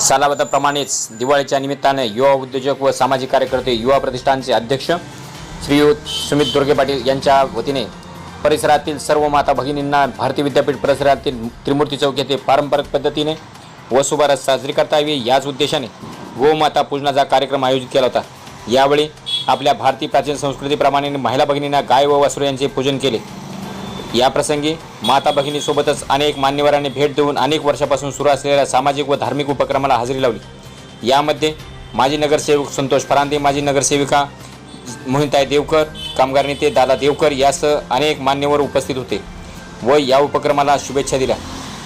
सालावताप्रमाणेच दिवाळीच्या निमित्ताने युवा उद्योजक व सामाजिक कार्यकर्ते युवा प्रतिष्ठानचे अध्यक्ष श्रीयुत सुमित दुर्गे पाटील यांच्या वतीने परिसरातील सर्व माता भगिनींना भारतीय विद्यापीठ परिसरातील त्रिमूर्ती चौक येथे पारंपरिक पद्धतीने वसुबारस साजरी करता यावी याच उद्देशाने गोमाता पूजनाचा कार्यक्रम आयोजित केला होता. यावेळी आपल्या भारतीय प्राचीन संस्कृतीप्रमाणे महिला भगिनींना गाय व वासुर यांचे पूजन केले. या प्रसंगी माता भगिनीसोबतच अनेक मान्यवरांनी भेट देऊन अनेक वर्षापासून सुरू असलेल्या सामाजिक व धार्मिक उपक्रमाला हजेरी लावली. यामध्ये माजी नगरसेवक संतोष फरांदे माजी नगरसेविका मोहिताई देवकर कामगार नेते दादा देवकर यासह अनेक मान्यवर उपस्थित होते व या उपक्रमाला शुभेच्छा दिल्या.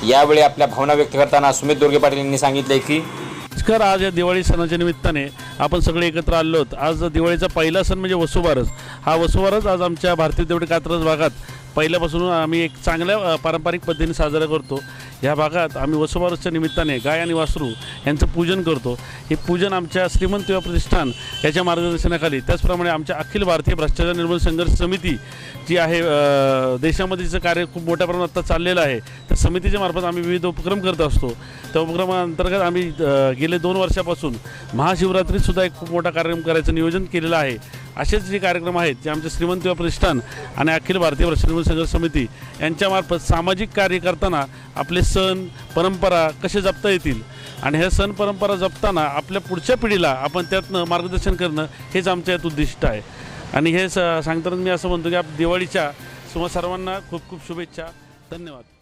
यावेळी आपल्या भावना व्यक्त करताना सुमित दुर्गे पाटील यांनी सांगितले की नमस्कार आज या दिवाळी सणाच्या निमित्ताने आपण सगळे एकत्र आलो आहोत. आज दिवाळीचा पहिला सण म्हणजे वसुबारस. हा वसुबारस आज आमच्या भारतीय देवडी कात्रज भागात पहिल्यापासून आम्ही एक चांगल्या पारंपरिक पद्धतीने साजरा करतो. ह्या भागात आम्ही वसुबारसच्या निमित्ताने गाय आणि वासरू यांचं पूजन करतो. हे पूजन आमच्या श्रीमंत युवा प्रतिष्ठान याच्या मार्गदर्शनाखाली त्याचप्रमाणे आमच्या अखिल भारतीय भ्रष्टाचार निर्मूलन संघर्ष समिती जी आहे देशामध्ये तिचं कार्य खूप मोठ्या प्रमाणात आता चाललेलं आहे. त्या समितीच्या मार्फत आम्ही विविध उपक्रम करत असतो. त्या उपक्रमाअंतर्गत आम्ही गेले दोन वर्षापासून महाशिवरात्रीसुद्धा एक खूप मोठा कार्यक्रम करायचं नियोजन केलेलं आहे. असेच जे कार्यक्रम आहेत जे आमचे श्रीमंत प्रतिष्ठान आणि अखिल भारतीय श्रीमंत संघर्ष समिती यांच्यामार्फत सामाजिक कार्य करताना आपले सण परंपरा कसे जपता येतील? आणि ह्या सण परंपरा जपताना आपल्या पुढच्या पिढीला आपण त्यातनं मार्गदर्शन करणं हेच आमचं यात उद्दिष्ट आहे. आणि हे स सांगताना मी असं म्हणतो की आप दिवाळीच्या तुम्हा सर्वांना खूप खूप शुभेच्छा. धन्यवाद.